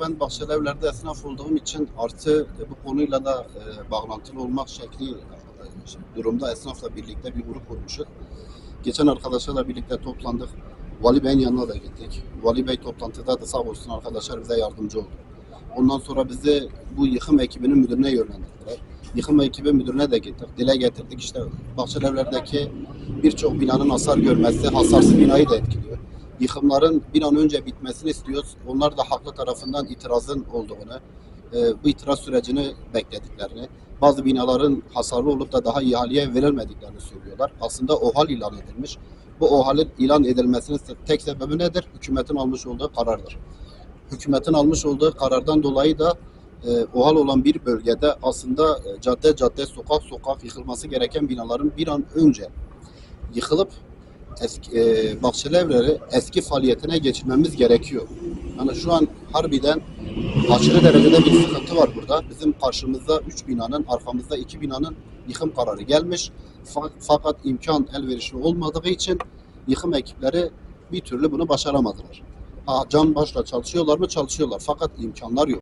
ben Bahçelievler'de esnaf olduğum için artı e, bu konuyla da e, bağlantılı olmak şekli e, durumda esnafla birlikte bir grup kurmuşuz. Geçen arkadaşlarla birlikte toplandık. Vali Bey'in yanına da gittik. Vali Bey toplantıda da sağ olsun arkadaşlar bize yardımcı oldu. Ondan sonra bizi bu yıkım ekibinin müdürüne yönlendirdiler. Yıkım ekibi müdürüne de gittik. Dile getirdik işte Bahçelievler'deki birçok binanın hasar görmesi hasarsız binayı da etkiliyor. Yıkımların bir an önce bitmesini istiyoruz. Onlar da haklı tarafından itirazın olduğunu, e, bu itiraz sürecini beklediklerini, bazı binaların hasarlı olup da daha ihaleye verilmediklerini söylüyorlar. Aslında OHAL ilan edilmiş. Bu OHAL'in ilan edilmesinin tek sebebi nedir? Hükümetin almış olduğu karardır. Hükümetin almış olduğu karardan dolayı da e, OHAL olan bir bölgede aslında e, cadde cadde, sokak sokak yıkılması gereken binaların bir an önce yıkılıp eski, e, Bahçelievleri eski faaliyetine geçirmemiz gerekiyor. Yani şu an harbiden aşırı derecede bir sıkıntı var burada. Bizim karşımızda 3 binanın, arkamızda 2 binanın yıkım kararı gelmiş. Fa- Fakat imkan elverişli olmadığı için yıkım ekipleri bir türlü bunu başaramadılar. Ha, can başla çalışıyorlar mı? Çalışıyorlar. Fakat imkanlar yok.